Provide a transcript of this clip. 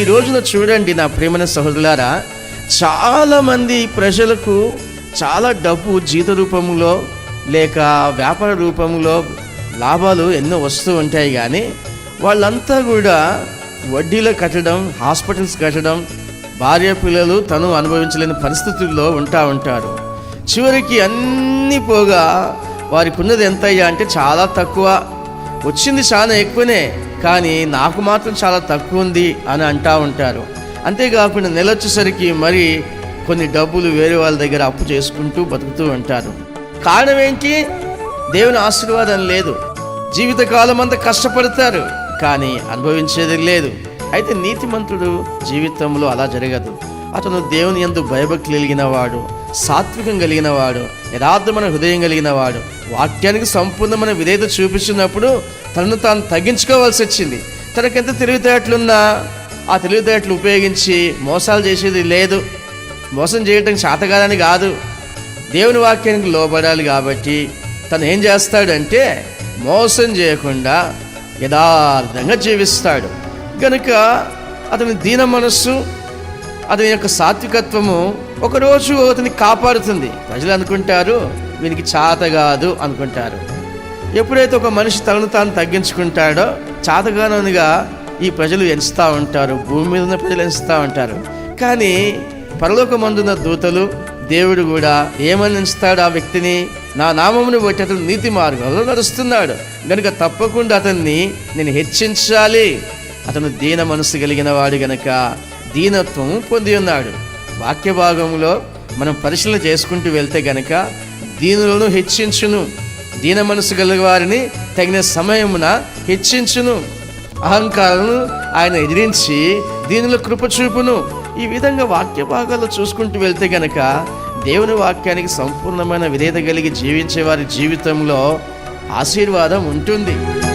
ఈ రోజున చూడండి నా ప్రేమైన సహోదరులారా చాలామంది ప్రజలకు చాలా డబ్బు జీత రూపంలో లేక వ్యాపార రూపంలో లాభాలు ఎన్నో వస్తూ ఉంటాయి కానీ వాళ్ళంతా కూడా వడ్డీలు కట్టడం హాస్పిటల్స్ కట్టడం భార్య పిల్లలు తను అనుభవించలేని పరిస్థితుల్లో ఉంటా ఉంటారు. చివరికి అన్నీ పోగా వారికి ఉన్నది ఎంత అయ్యా అంటే చాలా తక్కువ. వచ్చింది చాలా ఎక్కువనే. కానీ నాకు మాత్రం చాలా తక్కువ ఉంది అని అంటూ ఉంటారు. అంతేకాకుండా నెల వచ్చేసరికి మరి కొన్ని డబ్బులు వేరే వాళ్ళ దగ్గర అప్పు చేసుకుంటూ బతుకుతూ ఉంటారు. కారణం ఏంటి? దేవుని ఆశీర్వాదం లేదు. జీవితకాలం అంతా కష్టపడతారు కానీ అనుభవించేది లేదు. అయితే నీతిమంతుడు జీవితంలో అలా జరగదు. అతను దేవుని ఎందు భయభక్తి కలిగిన వాడు సాత్వికం కలిగిన వాడు యథార్థమైన హృదయం కలిగిన వాడు వాక్యానికి సంపూర్ణమైన విధేయత చూపించినప్పుడు తనను తాను తగ్గించుకోవాల్సి వచ్చింది. తనకెంత తెలివితేటలున్నా ఆ తెలివితేటలు ఉపయోగించి మోసాలు చేసేది లేదు. మోసం చేయటం శాతకాలని కాదు. దేవుని వాక్యానికి లోబడాలి కాబట్టి తను ఏం చేస్తాడంటే మోసం చేయకుండా యథార్థంగా జీవిస్తాడు. కనుక అతని దీన మనస్సు అతని యొక్క సాత్వికత్వము ఒకరోజు అతన్ని కాపాడుతుంది. ప్రజలు అనుకుంటారు వీనికి చాత కాదు అనుకుంటారు. ఎప్పుడైతే ఒక మనిషి తనను తాను తగ్గించుకుంటాడో చాతగాననిగా ఈ ప్రజలు ఎంచుతూ ఉంటారు భూమి మీద ఉన్న ప్రజలు ఎంచుతూ ఉంటారు. కానీ పరలోకమందున్న దూతలు దేవుడు కూడా ఏమని ఎంచుతాడు ఆ వ్యక్తిని? నా నామమును బట్టి అతను నీతి మార్గంలో నడుస్తున్నాడు. కనుక తప్పకుండా అతన్ని నేను హెచ్చించాలి. అతను దీన మనసు కలిగిన వాడు గనక దీనత్వం పొంది ఉన్నాడు. వాక్య భాగంలో మనం పరిశీలన చేసుకుంటూ వెళ్తే గనక దీనులను హెచ్చించును. దీన మనసు గల వారిని తగిన సమయమున హెచ్చించును. అహంకారాలను ఆయన ఎదిరించి దీనిలో కృపచూపును ఈ విధంగా వాక్య భాగాలు చూసుకుంటూ వెళ్తే గనక దేవుని వాక్యానికి సంపూర్ణమైన విధేయత కలిగి జీవించే వారి జీవితంలో ఆశీర్వాదం ఉంటుంది.